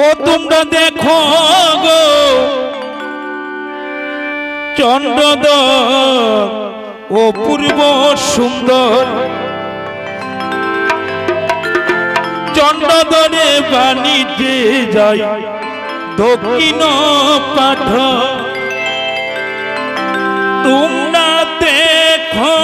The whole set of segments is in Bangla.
ও তোমরা দেখো গো। চন্দ্রদ ও পূর্ব সুন্দর। চন্দ্রদরে বাণিজ্যে যাই দক্ষিণ পাঠ তোমরা দেখো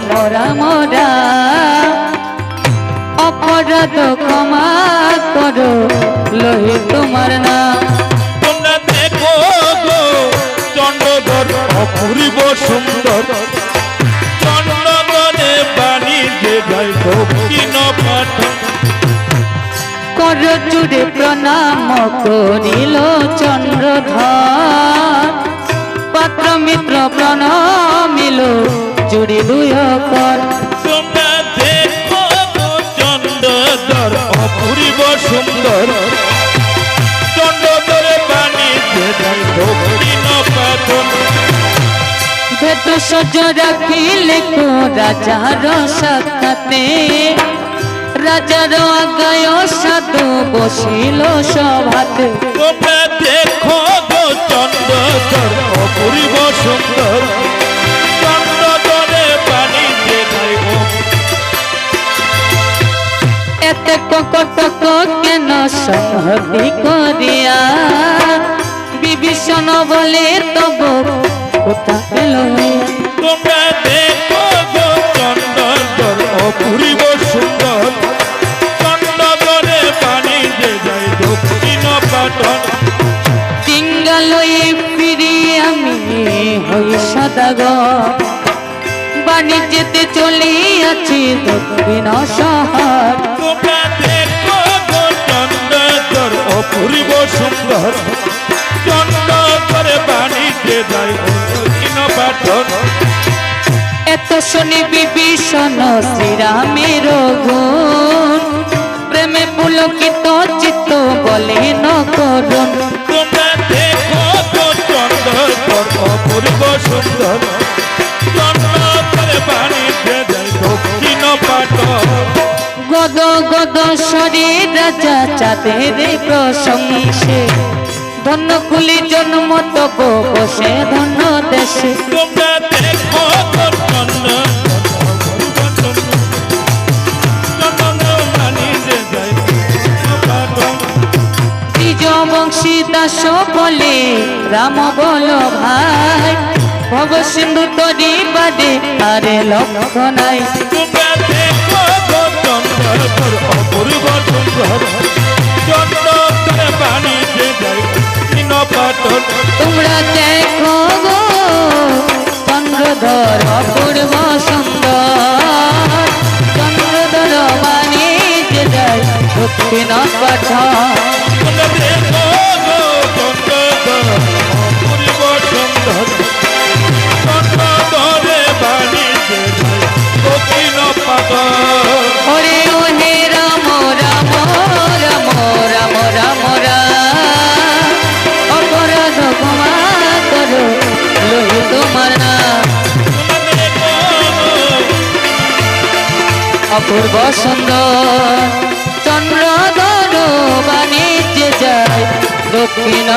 রাম রাম রাম অপরাধ ক্ষমা করো লোহে তোমার নাম। তোমরা দেখো গো চন্দ্রধর অপূর্ব সুন্দর। চন্দ্রধরে বাণিজ্যে যাই দক্ষিণ পাঠ কর জুড়ে প্রণাম করিল চন্দ্রধর। পাত্র মিত্র প্রণমিল জুড়ি দুয় কর তোমরা দেখো গো অপূর্ব সুন্দর। চন্দ্রধরে বাণিজ্যে দক্ষিণ পাঠ ভেদ সজ রাখিলে কো রাজার সাক্ষাতে। রাজার আগায় সাধু বসিল সভাতে। তোমরা দেখো সংহতি করিয়া বিভীষণ বলে তব কোথা পেল তোমরা দেখো গো চন্দ্রধর অপূর্ব সুন্দর। চন্দ্রধরে বাণিজ্যে যাই দক্ষিণ পাটন। তিঙ্গালই ফিরি আমি হই সদাগ বাণিজ্যতে চলিয়াছি দক্ষিণ শহর সুন্দর। চন্দ্রধরে বাণিজ্যে যাই পাটন এত শুনি বিভীষণ শ্রীরামের গুণ প্রেমে পুলকিত চিত্ত বলে ন করুন তোমরা দেখো গো চন্দ্রধর অপূর্ব সুন্দর। গদ শরীর রাজা চাঁদের প্রশংসে ধন্য কুলি জন্ম তব বসে ধন্য দেশে। তোমরা দেখো বংশী দাস বলে রাম বল ভাই ভব সিন্ধু তরি বাদে আরে লক্ষ্য নাই। তোমরা দেখো গো চন্দ্রধর অপূর্ব সুন্দর চন্দ্রধরে বাণিজ্যে যাই দক্ষিণ পাটন তোমরা দেখো গো চন্দ্রধর অপূর্ব সুন্দর চন্দ্রধর মানে যে যায় দক্ষিণ পাঠা অপূর্ব সুন্দর। চন্দ্রধর বাণিজ্য যায় দক্ষিণ